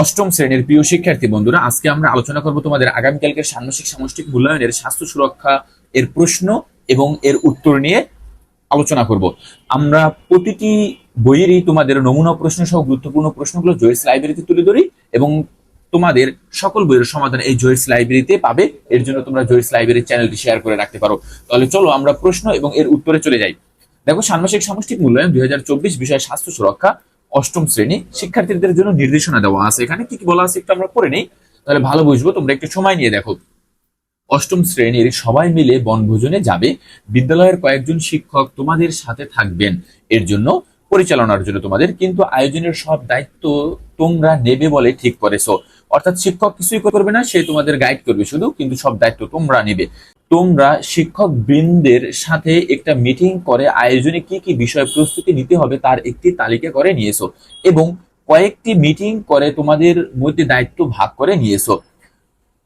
অষ্টম শ্রেণির প্রিয় শিক্ষার্থী বন্ধুরা, আজকে আমরা আলোচনা করব তোমাদের আগামীকালকে ষান্মাসিক সামষ্টিক মূল্যায়নের স্বাস্থ্য সুরক্ষা এর প্রশ্ন এবং এর উত্তর নিয়ে আলোচনা করব। আমরা প্রতিটি বইয়েরই তোমাদের নমুনা প্রশ্ন সহ গুরুত্বপূর্ণ প্রশ্নগুলো জয়েস লাইব্রেরিতে তুলে ধরি এবং তোমাদের সকল বইয়ের সমাধান এই জয়েস লাইব্রেরিতে পাবে। এর জন্য তোমরা জয়েস লাইব্রেরির চ্যানেলটি শেয়ার করে রাখতে পারো। তাহলে চলো আমরা প্রশ্ন এবং এর উত্তরে চলে যাই। দেখো ষান্মাসিক সামষ্টিক মূল্যায়ন দুই বিষয় স্বাস্থ্য সুরক্ষা অষ্টম শ্রেণি শিক্ষার্থীদের জন্য নির্দেশনা দেওয়া আছে। এখানে কি কি বলা আছে একটু আমরা পড়ে নেই, তাহলে ভালো বুঝব। তোমরা একটু সময় নিয়ে দেখো। অষ্টম শ্রেণির সবাই মিলে বনভোজনে যাবে। বিদ্যালয়ের কয়েকজন শিক্ষক তোমাদের সাথে থাকবেন। এর জন্য পরিচালনার জন্য তোমাদের কিন্তু আয়োজনের সব দায়িত্ব তোমরা নেবে বলে ঠিক করেছ। অর্থাৎ শিক্ষক কিছুই করবে না, সে তোমাদের গাইড করবে শুধু, কিন্তু সব দায়িত্ব তোমরা নেবে। তোমরা শিক্ষক বৃন্দের সাথে একটা মিটিং করে আয়োজনে কি কি বিষয় প্রস্তুতি নিতে হবে তার একটি তালিকা করে নিয়েছো এবং কয়েকটি মিটিং করে তোমাদের মধ্যে দায়িত্ব ভাগ করে নিয়েছো।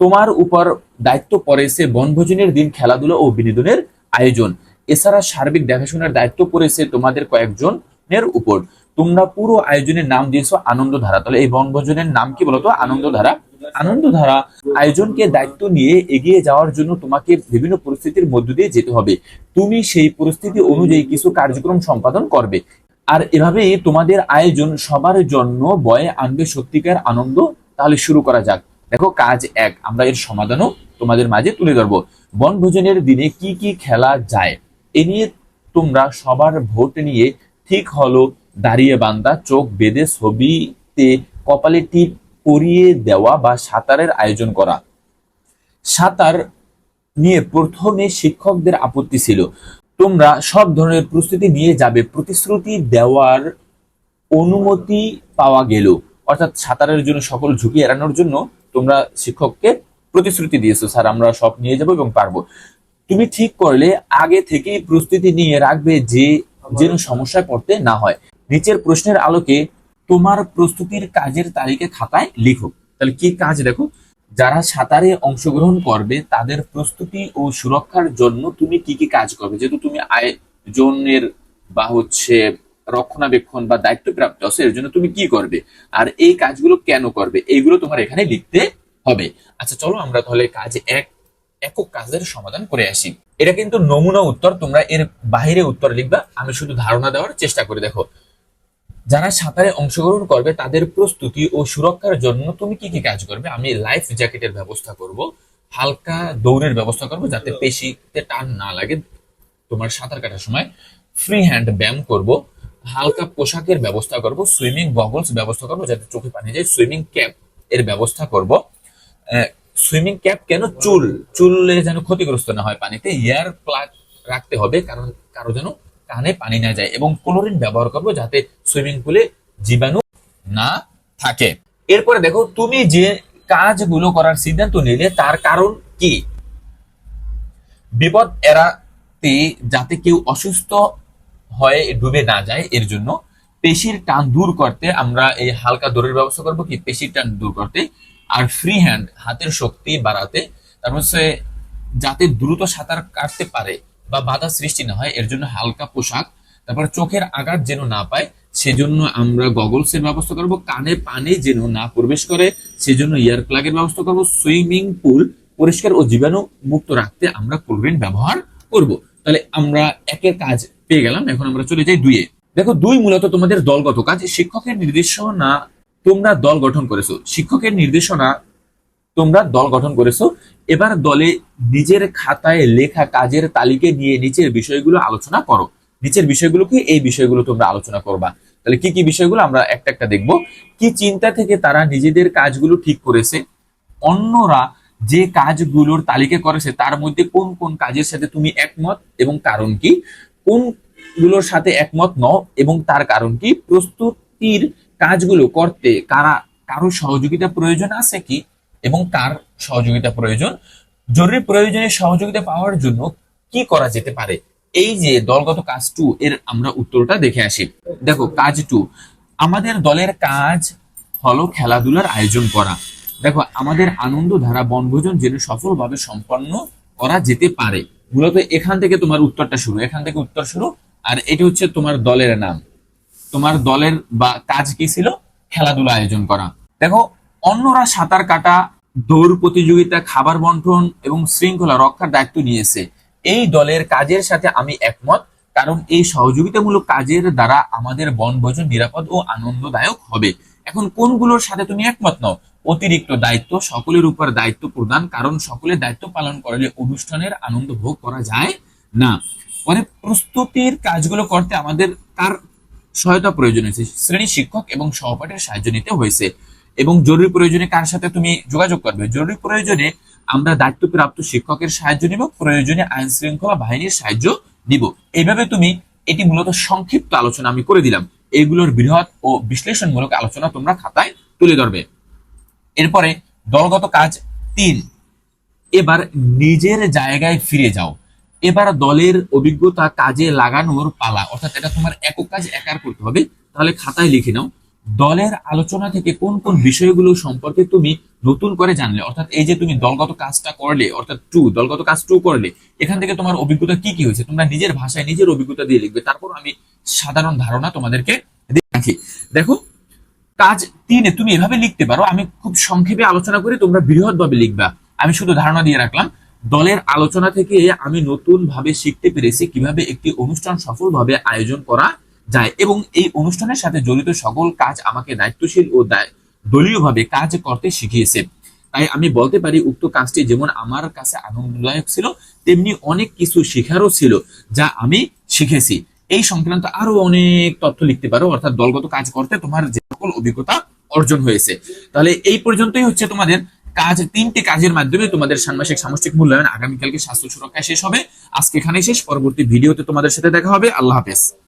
তোমার উপর দায়িত্ব পড়েছে বনভোজনের দিন খেলাধুলা ও বিনোদনের আয়োজন। এছাড়া সার্বিক দেখাশোনার দায়িত্ব পড়েছে তোমাদের কয়েকজনের উপর। তোমরা পুরো আয়োজনের নাম দিয়েছ আনন্দধারা। তাহলে এই বনভোজনের নাম কি বলতো? আনন্দধারা। আনন্দধারা আয়োজনকে দায়িত্ব নিয়ে এগিয়ে যাওয়ার জন্য তোমাকে বিভিন্ন পরিস্থিতির মধ্য দিয়ে যেতে হবে। তুমি সেই পরিস্থিতি অনুযায়ী কিছু কার্যক্রম সম্পাদন করবে। আর এভাবেই তোমাদের আয়োজন সবার জন্য বয়ে আনবে সত্যিকার আনন্দ। তাহলে শুরু করা যাক। দেখো, কাজ এক, আমরা এর সমাধানও তোমাদের মাঝে তুলে ধরবো। বনভোজনের দিনে কি কি খেলা যায়? এ নিয়ে তোমরা সবার ভোট নিয়ে ঠিক হলো। দাঁড়িয়ে বান্দা, চোখ বেঁধে ছবিতে কপালে টিপ পরিয়ে দেওয়া বা সাঁতারের আয়োজন করা। সাঁতার নিয়ে প্রথমে শিক্ষকদের আপত্তি ছিল। তোমরা সব ধরনের প্রস্তুতি নিয়ে যাবে, প্রতিশ্রুতি দেওয়ার অনুমতি পাওয়া গেল। অর্থাৎ সাঁতারের জন্য সকল ঝুঁকি এড়ানোর জন্য তোমরা শিক্ষককে প্রতিশ্রুতি দিয়েছ, স্যার, আমরা সব নিয়ে যাব এবং পারব। তুমি ঠিক করলে, আগে থেকেই প্রস্তুতি নিয়ে রাখবে যে, যেন সমস্যায় পড়তে না হয়। নিচের প্রশ্নের আলোকে তোমার প্রস্তুতির কাজের তালিকা খাতায় লিখো। তাহলে কি কাজ দেখো? যারা সাঁতারে অংশগ্রহণ করবে, তাদের প্রস্তুতি ও সুরক্ষার জন্য তুমি কি কি কাজ করবে? যেহেতু তুমি আয়োজনের বা হচ্ছে রক্ষণাবেক্ষণ বা দায়িত্ব প্রাপ্ত আছে, এর জন্য তুমি কি করবে? আর এই কাজগুলো কেন করবে? এইগুলো তোমার এখানে লিখতে হবে। আচ্ছা চলো আমরা তাহলে কাজ এক, একক কাজের সমাধান করে আসি। এটা কিন্তু নমুনা উত্তর, তোমরা এর বাইরে উত্তর লিখবা। আমি শুধু ধারণা দেওয়ার চেষ্টা করে দেখো। যারা সাঁতারে অংশগ্রহণ করবে তাদের প্রস্তুতি ও সুরক্ষার জন্য তুমি কি কি কাজ করবে? আমি লাইফ জ্যাকেটের ব্যবস্থা করব হালকা দৌড়ের ব্যবস্থা করব যাতে পেশিতে টান না লাগে। তোমার সাঁতার কাটার সময় ফ্রি হ্যান্ড ব্যায়াম করব হালকা পোশাকের ব্যবস্থা করব সুইমিং গগলস ব্যবস্থা করব যাতে চোখে পানি যায়। সুইমিং ক্যাপ এর ব্যবস্থা করব। সুইমিং ক্যাপ কেন? চুল। চুলে যেন ক্ষতিগ্রস্ত না হয় পানিতে। এয়ার প্লাগ রাখতে হবে কারণ কারও যেন কানে পানি না যায় এবং ক্লোরিন ব্যবহার করব যাতে সুইমিং পুলে জীবাণু না থাকে। এরপরে দেখো, তুমি যে কাজগুলো করার সিদ্ধান্ত নিলে তার কারণ কি? বিপদ এড়াতে যাতে কেউ অসুস্থ হয়ে ডুবে না যায়, এর জন্য পেশির টান দূর করতে আমরা এই হালকা দৌড়ের ব্যবস্থা করব কি? পেশির টান দূর করতে আর ফ্রি হ্যান্ড হাতের শক্তি বাড়াতে। তারপর হচ্ছে যাতে দ্রুত সাঁতার কাটতে পারে বা বাধা সৃষ্টি না হয়, এর জন্য হালকা পোশাক, তারপর চোখের আঘাত যেন না পায়, সেজন্য আমরা গগলস এর ব্যবস্থা করব, কানে পানি যেন না প্রবেশ করে, সেজন্য ইয়ার প্লাগের ব্যবস্থা করব, সুইমিং পুল পরিষ্কার ও জীবাণু মুক্ত রাখতে আমরা ক্লোরিন ব্যবহার করব। তাহলে আমরা একের কাজ পেয়ে গেলাম, এখন আমরা চলে যাই দুইয়ে। দেখো, দুই মূলত তোমাদের দলগত কাজ, শিক্ষকের নির্দেশনা তোমরা দল গঠন করেছ। শিক্ষকের নির্দেশনা তোমরা দল গঠন করেছ। এবার দলে নিজের খাতায় লেখা কাজের তালিকা নিয়ে নিচের বিষয়গুলো আলোচনা করো। নিচের বিষয়গুলো কি এই বিষয়গুলো তোমরা আলোচনা করবা। তাহলে কি কি বিষয়গুলো আমরা একটা একটা দেখব। কি চিন্তা থেকে তারা নিজেদের কাজগুলো ঠিক করেছে? অন্যরা যে কাজগুলোর তালিকা করেছে, তার মধ্যে কোন কোন কাজের সাথে তুমি একমত এবং কারণ কি? কোনগুলোর সাথে একমত নও এবং তার কারণ কি? প্রস্তুতির কাজগুলো করতে কারা কারও সহযোগিতা প্রয়োজন আছে কি? এবং কার সহযোগিতা প্রয়োজন। জরুরি প্রয়োজনে সহযোগিতা পাওয়ার জন্য কি করা যেতে পারে? এই যে দলগত কাজ টু, এর আমরা উত্তরটা দেখে আসি। দেখো, কাজ টু, আমাদের দলের কাজ হলো খেলাধুলার আয়োজন করা। দেখো, আমাদের আনন্দ ধারা বনভোজন যেন সফলভাবে সম্পন্ন করা যেতে পারে। মূলত এখান থেকে তোমার উত্তরটা শুরু, এখান থেকে উত্তর শুরু। আর এটি হচ্ছে তোমার দলের নাম। তোমার দলের বা কাজ কি ছিল? খেলাধুলা আয়োজন করা। দেখো অন্যরা সাঁতার কাটা, দৌড় প্রতিযোগিতা, খাবার বন্টন এবং শৃঙ্খলা রক্ষার দায়িত্ব নিয়েছে। এই দলের কাজের সাথে আমি একমত, কারণ এই সহযোগিতামূলক কাজের দ্বারা আমাদের বনভোজন নিরাপদ ও আনন্দদায়ক হবে। এখন কোনগুলোর সাথে তুমি একমত নও? অতিরিক্ত দায়িত্ব সকলের উপর দায়িত্ব প্রদান, কারণ সকলের দায়িত্ব পালন করলে অনুষ্ঠানের আনন্দ ভোগ করা যায় না। পরে প্রস্তুতির কাজগুলো করতে আমাদের কার সহায়তা প্রয়োজন হয়েছে? শ্রেণি শিক্ষক এবং সহপাঠের সাহায্য নিতে হয়েছে। এবং জরুরি প্রয়োজনে কার সাথে তুমি যোগাযোগ করবে? জরুরি প্রয়োজনে আমরা দায়িত্বপ্রাপ্ত শিক্ষকের সাহায্য নিব, প্রয়োজনে আইন শৃঙ্খলা বাহিনীর সাহায্য নিব। এইভাবে তুমি এটি মূলত সংক্ষিপ্ত আলোচনা আমি করে দিলাম। এইগুলোর বৃহৎ ও বিশ্লেষণমূলক আলোচনা তোমরা খাতায় তুলে ধরবে। এরপরে দলগত কাজ তিন। এবার নিজের জায়গায় ফিরে যাও। এবার দলের অভিজ্ঞতা কাজে লাগানোর পালা। অর্থাৎ এটা তোমার একক কাজ, একার করতে হবে। তাহলে খাতায় লিখে নাও। দলের আলোচনা থেকে কোন কোন বিষয়গুলো সম্পর্কে তুমি নতুন করে জানলে? অর্থাৎ এই যে তুমি দলগত কাজটা করলে, অর্থাৎ টু দলগত কাজ টু করলে, এখান থেকে তোমার অভিজ্ঞতা কি কি হয়েছে? তোমরা নিজের ভাষায় নিজের অভিজ্ঞতা দিয়ে লিখবে তারপর আমি সাধারণ ধারণা তোমাদেরকে দিয়ে রাখি। দেখো, কাজ তিনে তুমি এভাবে লিখতে পারো, আমি খুব সংক্ষেপে আলোচনা করে, তোমরা বৃহৎভাবে লিখবা। আমি শুধু ধারণা দিয়ে রাখলাম, দলের আলোচনা থেকে আমি নতুন ভাবে শিখতে পেরেছি কীভাবে একটি অনুষ্ঠান সফলভাবে আয়োজন করা যায় এবং এই অনুষ্ঠানের সাথে জড়িত সকল কাজ আমাকে দায়িত্বশীল ও দলীয়ভাবে কাজ করতে শিখিয়েছে। তাই আমি বলতে পারি, উক্ত কাজটি যেমন আমার কাছে আনন্দদায়ক ছিল, তেমনি অনেক কিছু শেখারও ছিল যা আমি শিখেছি। এই সংক্রান্ত আরও অনেক তথ্য লিখতে পারো, অর্থাৎ দলগত কাজ করতে তোমার যে সকল অভিজ্ঞতা অর্জন হয়েছে। তাহলে এই পর্যন্তই হচ্ছে তোমাদের কাজ, তিনটি কাজের মাধ্যমে তোমাদের ষান্মাসিক সামষ্টিক মূল্যায়ন। আগামীকালকে স্বাস্থ্য সুরক্ষা শেষ হবে। আজকে এখানেই শেষ, পরবর্তী ভিডিওতে তোমাদের সাথে দেখা হবে। আল্লাহ হাফেজ।